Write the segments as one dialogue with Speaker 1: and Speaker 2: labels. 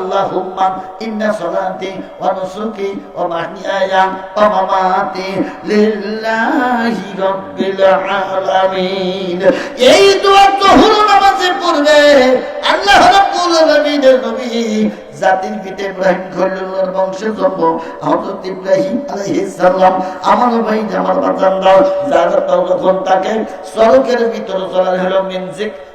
Speaker 1: আল্লাহুম্মা ইন্না সালাতি ওয়া নুসুকি ওয়া মাহইয়ায়া ওয়া মামাতি এই দোয়া জহর নামাজের পড়বে আল্লাহ রাব্বুল আলামিনের নবী জাতির পিতা ইব্রাহিম খলিলুল্লাহর বংশে জন্ম হযরত ইব্রাহিম আলাইহিস সালাম, আমার ভাই, আমার বাচ্চারা যারা তখন তাকে সড়কের ভিতরে চলার হলো মিনজিক।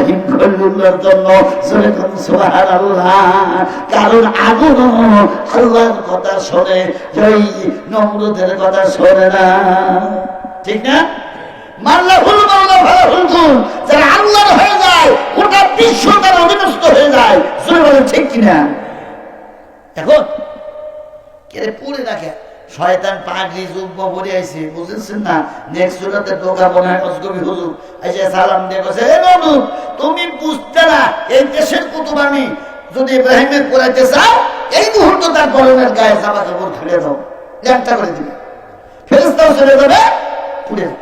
Speaker 1: ইব্রাহিম খলিলুল্লাহর জন্য কোন সুবহানাল্লাহ। কারণ আগুন আল্লাহর কথা শোনে ওই নমরুদের কথা শোনে না। ঠিক না? মাল্লা ফুল মাল্লা যারা আল্লাহর হয়ে যায়, গোটা বিশ্ব তারা অধীনস্থ হয়ে যায়। শুনে বলেন, ঠিক কিনা? এখন, কে পুড়ে রাখে শয়তান পাগড়ি যুব্ব পরে আইছে, বুঝেছেন না? নেক্সট সুরাতে দোকা বনায় হুজুর। আইসে সালাম দিয়ে কইছে এ বাবু, তুমি বুঝতে না, এই দেশের কুতুব আমি যদি ইব্রাহিমের পড়াইতে চাও এই মুহূর্তে তার গরমের গায়ে জামা কাপড় দাও, ল্যাংটা করে দিবে। ফেরেস্তাও চলে যাবে পুড়ে যাবে।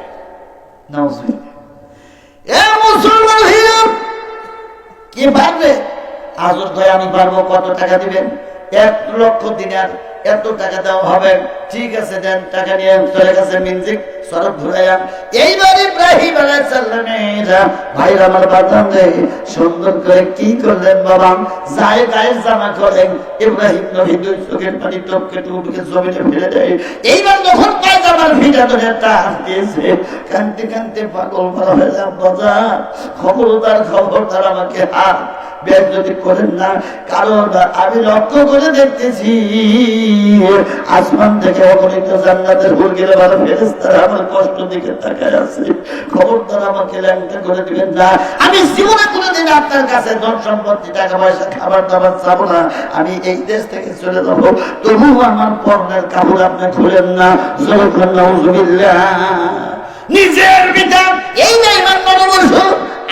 Speaker 1: এ মুসলমান ভাইরা কি পারবে? আজর দয়, আমি পারব, কত টাকা দিবেন? এক লক্ষ দিনার এত টাকা দেওয়া হবে। ঠিক আছে, দেন টাকা নিয়ে চলে গেছে মিনজিক সরব ঘুরাইয়া, এইবার ইব্রাহিম আমার সুন্দর করে কি করলেন বাবা? যায় জামা করেন, ইব্রাহিম নবী দুই চোখের পানি জমিনে ফেলে দেয়। এইবার যখন দিয়েছে পাগল হয়ে বাজার খবরদার খবরদার আমাকে হাত বের যদি করেন না, কারণ আমি লক্ষ্য করে দেখতেছি। আসমান থেকে আমি এই দেশ থেকে চলে যাব। তবুও আমার পর্ণের কাপড় আপনি খুলেন না। জলখান নিজের পিতা এই না ইমান নববর্ষ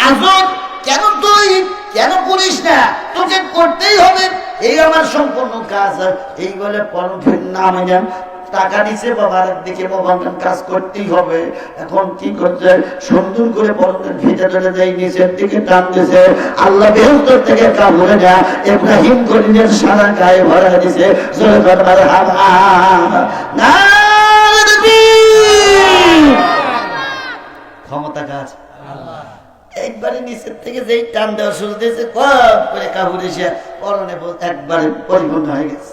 Speaker 1: আজব কেন তুই, কেন করিস না? তোকে করতেই হবে। এই আমার সম্পূর্ণ কাজ। এই বলে পরফের নাম টাকা দিছে বাবার দিকে কাজ করতেই হবে। এখন কি করছে? সুন্দর করে ভিজে চলে যায়, নিচের দিকে টান দিছে আল্লাহ বেহস্তর থেকে কামড়ে না ইব্রাহিম করিনের সারা গায়ে ভরা দিছে। ক্ষমতা কাজ একবারে নিচের থেকে যেই টান দেওয়া শুরু দিয়েছে কপ করে কাপড় এসে পরনে একবারে পরিপূর্ণ হয়ে গেছে।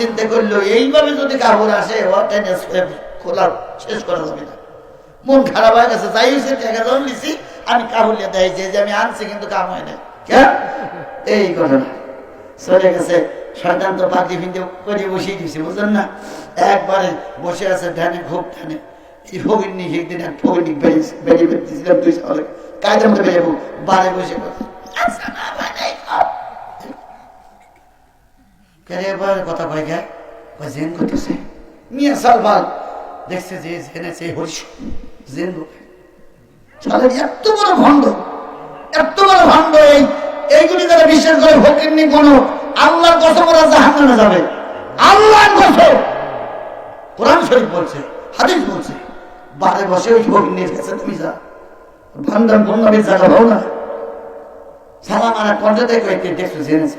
Speaker 1: চিন্তা করল, এইভাবে যদি কাপড় আসে খোলা, শেষ করা যাবে না। মন খারাপ হয়ে গেছে, যাই হয়েছে টাকা যখন নিছি, আমি কাপড় নিয়ে যে আমি আনছি, কিন্তু কাম হয় না কেন এই ঘটনা। চলে গেছে শয়তান তো ফিনতে করে বসিয়ে দিছে, বুঝলেন না? একবারে বসে আছে, ধ্যানে, খুব ধ্যানে। এই একদিন এক দুই বেরিয়ে বারে বসে বসে আচ্ছা এবার কথা কয় গে? কয় জেন করতেছে। মিয়া সালমান। দেখছে যে জেনে সে হরিশ। জেন সালে এত বড় ভণ্ড এত বড় ভণ্ড এই এইগুলি যারা বিশ্বাস করে ফকির নি কোন আল্লাহর কসম ওরা জাহান্নামে যাবে। আল্লাহর কসম কোরআন শরীফ বলছে হাদিস বলছে বারে বসে ওই ফকির নিয়ে গেছে তুমি যা। ভান্ডার বন্যাবে জায়গা পাও না। সালাম আর কণ্ঠে দেখো দেখছ জেনেছে।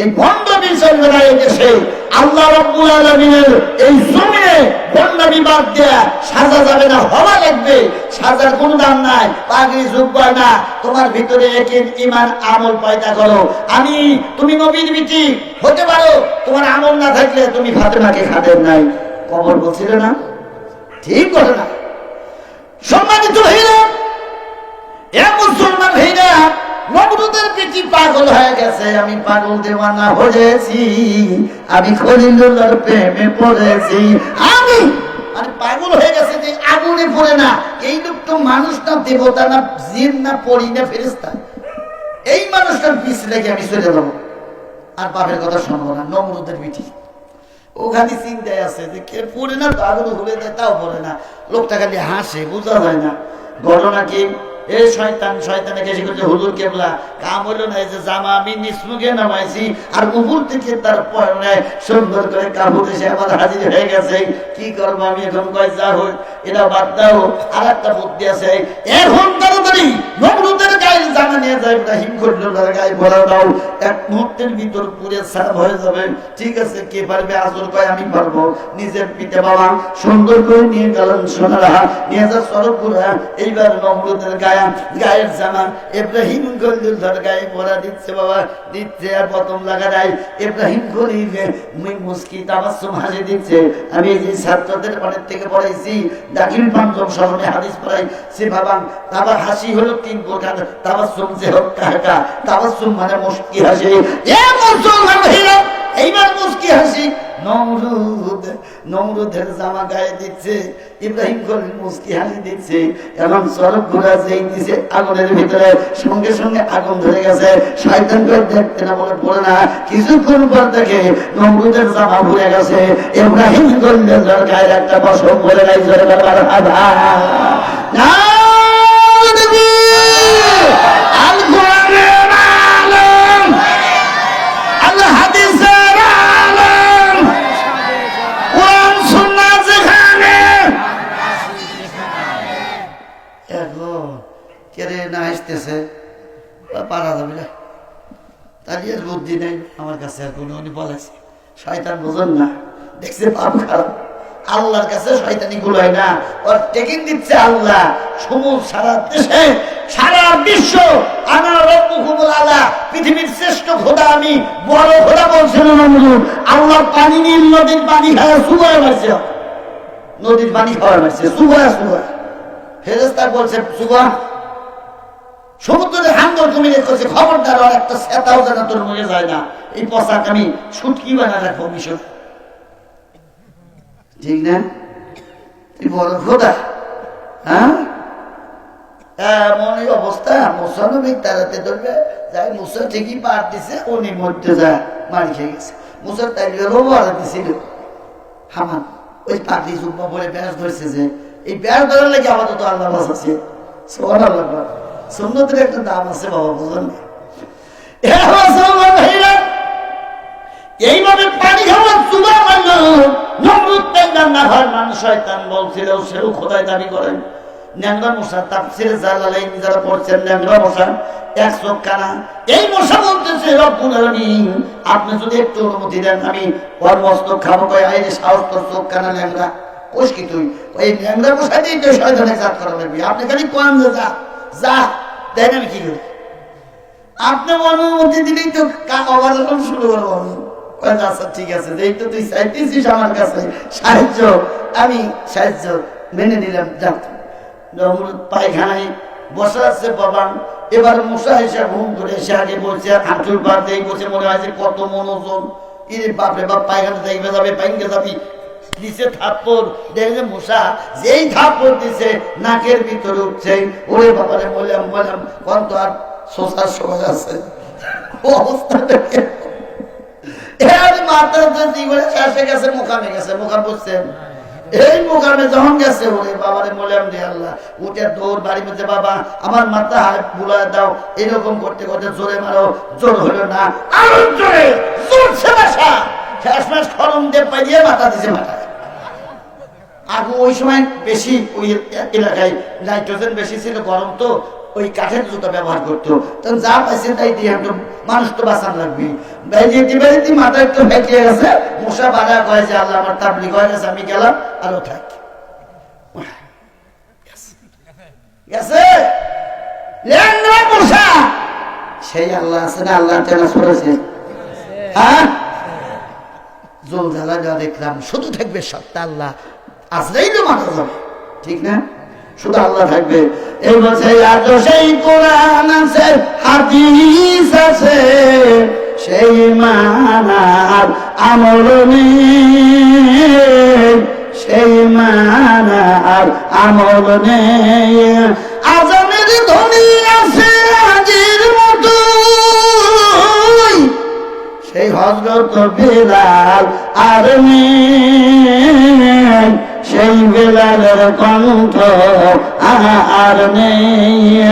Speaker 1: এই ভণ্ডামি চলবে না এই আল্লাহ রব্বুল আলমিনের এই জমিনে ভণ্ডামি বাদ দেয়া সাজা যাবে না হওয়া লাগবে। সাজার কোনো দাম নাই, পাগড়ি যুগ না। তোমার ভিতরে এক ইমান আমল পয়দা করো। আমি, তুমি নবীর বিটি, হতে পারো, তোমার আমল না থাকলে তুমি ফাতেমাকে খাতেন নাই। কবর বলছিল না? ঠিক ঘটনা সম্মানিত হইল পিঠি পাগল হয়ে গেছে? আমি পাগল দেওয়ানা হয়েছি। আমি খলিলুল্লাহর প্রেমে পড়েছি। আমি মানে পাগল হয়ে গেছে যে আগুনে পড়ে না। এই লোক তো মানুষ না, দেবতা না, জিন না পড়ি না ফেরেস্তা এই মানুষটার পিছ লেগে আমি চলে যাব আর বাপের কথা শুনব না, নমরুদের পিঠি ওখানে চিন্তায় আছে যে কে পড়ে না তো আগুন ঘুরে দেয় তাও পড়ে না। লোকটা খালি হাসে, বোঝা যায় না। ঘটনা কি? এই শয়তান শয়তানে গেছে করছে হুজুর কেবলা, কাম হইল না যে জামা আমি নিসমুখে নামাইছি, আর উপর থেকে তার পরে সুন্দর করে কাপড় এসে আমার হাজির হয়ে গেছে। কি করব আমি এখন? কয়, যা হোক, এটা বাদ দাও। আর একটা বুদ্ধি আছে এখন তাড়াতাড়ি, নমরুদের গায়ে নিয়ে যায় ইব্রাহিম খলিলুল্লাহর গায়ে ভরা দাও, এক মুহূর্তের ভিতর পুরে সাফ হয়ে যাবে। ঠিক আছে, কে পারবে আজর কয় আমি পারব। নিজের পিতা বাবা সুন্দর করে নিয়ে গেলেন সোনারা। নিয়ে যা সড়ক এইবার নমরুদের গায়ে, গায়ের জামা। ইব্রাহিম খলিলুল্লাহর গায়ে ভরা দিচ্ছে বাবা, দিচ্ছে আর প্রথম লাগা দেয় ইব্রাহিম খলিল মুই মুস্কি তাবাসসুম হাসি দিচ্ছে। আমি যে ছাত্রদের অনেক থেকে পড়াইছি, দাখিল পাঞ্জম স্মরণে হাদিস পড়াই, সে বাবা তাবা হাসি হলো তিন প্রকার তাবাসসুম মানে আগুনের ভিতরে, সঙ্গে সঙ্গে আগুন ধরে গেছে। দেখতে না বলে না। কিছুক্ষণ পর দেখে নমরুদের জামা ভরে গেছে। ইব্রাহিম খলিলের গায়ের একটা ধরে ব্যাপার আধা না আর বুদ্ধি নেই। আমার কাছে আর কোনো উনি বলেছে শয়তান বোঝেন না। দেখছে পাপ খারাপ। আল্লাহর কাছে শয়তানি গুলোয় না। ওর টেকিং দিচ্ছে আল্লাহ। সমুদ সারা দেশে, সারা বিশ্ব। আমার রব্বুকুমুল আলা। পৃথিবীর শ্রেষ্ঠ খোদা আমি। বড় খোদা বলছেন নমরুদ আল্লাহ পানি নীল নদীর পানি খাওয়া সুগায় মারছে। নদীর পানি খাওয়া মারছে। সুগায় সুগায় ফেরেস্তা বলছে সুগা সমুদ্রের হাঙ্গর তুমি রেখেছে খবরদার, আর একটা সেতাও যেন তোর মনে যায় না। এই পোশাক আমি ছুটকি বানা রাখব মিশর ঠিক না? বড় খোদা হ্যাঁ? এমনই অবস্থা তারাতে ধরবে, যাই মুসা ঠিকই পার দিছে উনি মরতে যায় মারি খেয়ে গেছে। মুসার তাই ব্যবহার দিছিল। হামান, ওই পাখি জুব্বা পরে ব্যাস ধরছে যে, এই ব্যাস ধরার লাগে আপাতত আল্লাহ বাস আছে। আল্লাহ সুন্নতের একটা দাম আছে বাবা, বুঝলেন? এইভাবে পানি খাওয়ার চুলা মারল নমরুদ পেঙ্গার না হয়, মানুষ শয়তান বলছিল, সেও খোদাই দাবি করেন। ন্যাংরা মশা তাপসিরে জালালাইন যারা পড়ছেন, ন্যাংরা মশা, এক চোখ কানা। এই মশা বলতেছে, রব্বুল আলামিন, আপনি যদি একটু অনুমতি দেন, আমি ওর মস্তক খাব, কয় এই যে সাহস তোর চোখ কানা ন্যাংরা। কি তুই? ন্যাংরা মশা দিয়ে আপনি খালি কোয়ান যে যা আমি কি করি আপনি দিলেই তো শুরু করব আমি। আচ্ছা ঠিক আছে, যেই তো তুই আমার কাছে সাহায্য, আমি সাহায্য মেনে নিলাম পায়খানায় বসে আছে বাবা, এবার মশা এসে ঘুম করে এসে আগে হাঁটুর পা দিয়ে বসে মনে হয় যে কত মনোজন ইরে বাপরে বাপ পায়খানা দেখবে যাবে পাইনকে যাবি। দিছে থাপ্পর দেখলে মশা যেই থাপ্পর দিছে, নাকের ভিতরে উঠছে। ওরে বাবারে বললাম বললাম কোন তো আর শোষার সময় আছে। অবস্থা দেখে জীবনে শেষে গেছে গেছে বসছেন এই যখন গেছে, ওরে বাবারে মোলাম দে আল্লাহ। উঠে দৌড় বাড়ি মধ্যে, বাবা, আমার মাথা হাত বুলা দাও। এরকম করতে করতে জোরে মারো, জোর হলো না। আরও জোরে, জোরছে বাসা। শেষ মাস খরম দিয়ে পাইয়ে মাথা দিছে মাথায় আগে ওই সময় বেশি ওই এলাকায় নাইট্রোজেন বেশি ছিল, গরম তো, ওই কাঠের জুতা ব্যবহার করতো। তখন যা পাইছে তাই দিয়ে একটু মানুষ তো বাঁচান লাগবে। বাইরে দিবে দিদি মাথা একটু ভেটিয়ে গেছে, মশা বাধা কয়ে যে আল্লাহ আমার তাবলি হয়ে গেছে, আমি গেলাম, আরও থাক। গেছে? মশা? সেই আল্লাহ আছে না আল্লাহ তেনা সরেছে হ্যাঁ? জল জ্বালা দেখলাম, শুধু থাকবে সত্তা আল্লাহ। আজরাই তো মারা যাবে। ঠিক না? শুধু আল্লাহ থাকবে। এই বছর আজ সেই কোরআন আছে, হাদিস আছে। সেই মানার আমল নেই। সেই মানার আমল নেই। আজানের ধ্বনি আছে আজির মতো সেই হজরত বেলাল আর নেই। সেই বেলালের কণ্ঠ আর নেই।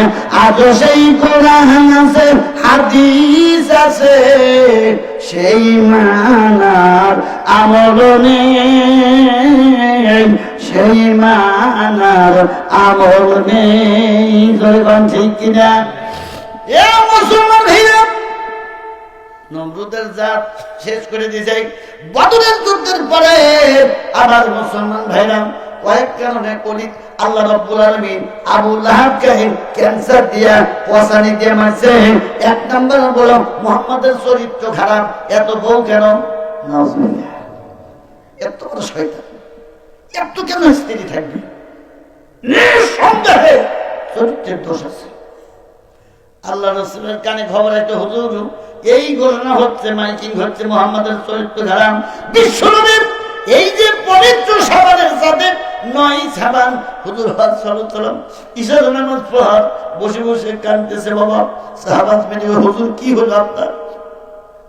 Speaker 1: আজ সেই কোরআন আছে, হাদিস আছে। সেই মানার আমল নেই। সেই মানার আমল নেই। ঠিক কিনা? এ মুসলমান! নমরুদের জাত শেষ করে দিয়ে যাই। বদরের যুদ্ধের পরে আবার মুসলমান ভাইরা কয়েক কারণে কলি আল্লাহ রব্বুল আলামিন আবু লাহাবকে ক্যান্সার দিয়া পসানি দিয়ে মারছে। এক নম্বর বলো, মুহাম্মাদের চরিত্র খারাপ, এত বউ কেন? এত বড় শয়তান। এত কেন স্ত্রী থাকবে? নিঃসন্দেহে চরিত্রের দোষ আছে। আল্লাহ রসুলের কানে খবর একটা হুজুর, এই ঘটনা হচ্ছে মাইকিং হচ্ছে মোহাম্মদের চরিত্র ধারাম বিশ্বনবীর এই যে পবিত্র সাবানের সাথে নয় সাবান, হুজুর হাত চলো ঈশ্বর ঈশার বসে বসে কানতেছে, বাবা, সাহাবাজ মেডিকেল হুজুর, কি হলো আপনার?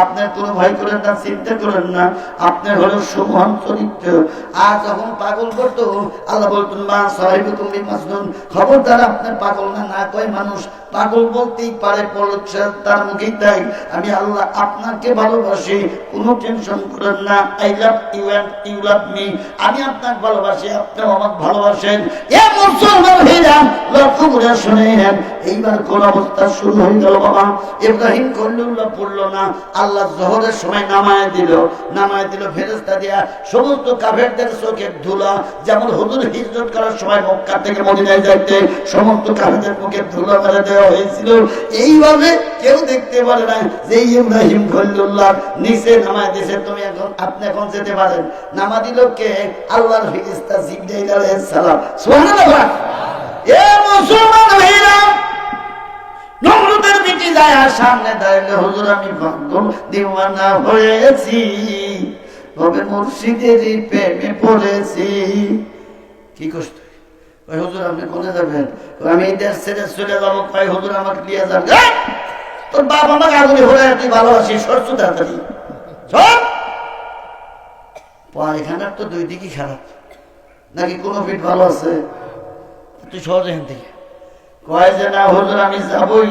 Speaker 1: আপনার কোনো ভয় করেন না, চিন্তা করেন না। আপনার হলো সুমহান চরিত্র। আর যখন পাগল করতো, আল্লাহ বলতেন, মা সাহেব তুমি মাজনুন খবরদার আপনার পাগল না না কয় মানুষ। পাগল বলতেই পারে তার মুখেই তাই। আমি আল্লাহ আপনাকে ভালোবাসি, কোনো টেনশন করেন না। I love you and you love me আমি আপনাকে ভালোবাসি, আপনিও আমাকে ভালোবাসেন। এ মুসলমান ভাইরা লক্ষ্য করে শুনেন। এইবার কোন অবস্থা শুরু হয়ে গেল বাবা। ইব্রাহিম কল্লুল্লাহ পড়ল না। আল্লাহ জহরের সময় নামায় দিল নামায় দিল ফেরেস্তা দিয়া সমস্ত কাফেরদের চোখের ধুলা, যেমন হুজুর হিজরত করার সময় মক্কা থেকে মদিনায় যাইতে সমস্ত কাফেরদের মুখে ধুলা মেরে দেওয়া হয়েছিল। এইভাবে কেউ দেখতে পারে না যে ইব্রাহিম খল্লুল্লাহ নিচে নামায় দিয়েছে। তুমি এখন, আপনি এখন যেতে পারেন। নামা দিল কে? আল্লাহর ফিরিস্তা জিবরাইল আলাইহিস সালাম। সুবহানাল্লাহ! এ মুসলমান ভাইরা! নমরুদের দিকে যায় সামনে দাঁড়ালে হুজুর, আমি দিওয়ানা হয়েছি। তবে মুর্শিদের প্রেমে পড়েছি। কি কষ্ট। কয়, হুজুর, আপনি কোনে যাবেন? আমি দেশ ছেড়ে চলে যাব। কয়, হুজুর, আমাকে নিয়ে যান! তোর বাপ আমাকে আগুনে ভরে তুই ভালোবাসিস সরছু তাড়াতাড়ি। সব পায়খানার তো দুই দিকই খারাপ। নাকি কোনো ফিট ভালো আছে? তুই সহজ এখান থেকে। কয় যে না, হুজুর, আমি যাবই।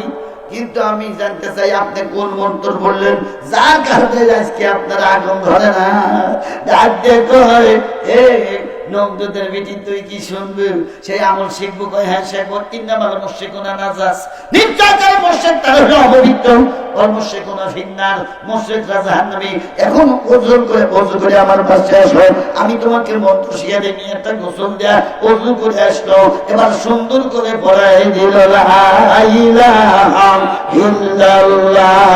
Speaker 1: কিন্তু আমি জানতে চাই, আপনি কোন মন্ত্র বললেন? যার কারণে আজকে আপনার আগুন ধরে না। ডাক দিয়ে কয় এ বেটি তুই কি শুনবি? সেই আমল কয় হ্যাঁ নাজাস। নির্যাচার মোর্শেক তার হলো অপবিত্র। ওর জাহান্নামী। এখন ওজন করে ওজন করে আমার পাশে আসো। আমি তোমাকে মন্ত্র শিয়া দিয়ে একটা গোসল দেয়া ওজু করে আসলো। এবার সুন্দর করে পড়াই দিল, লা ইলাহা ইল্লাল্লাহ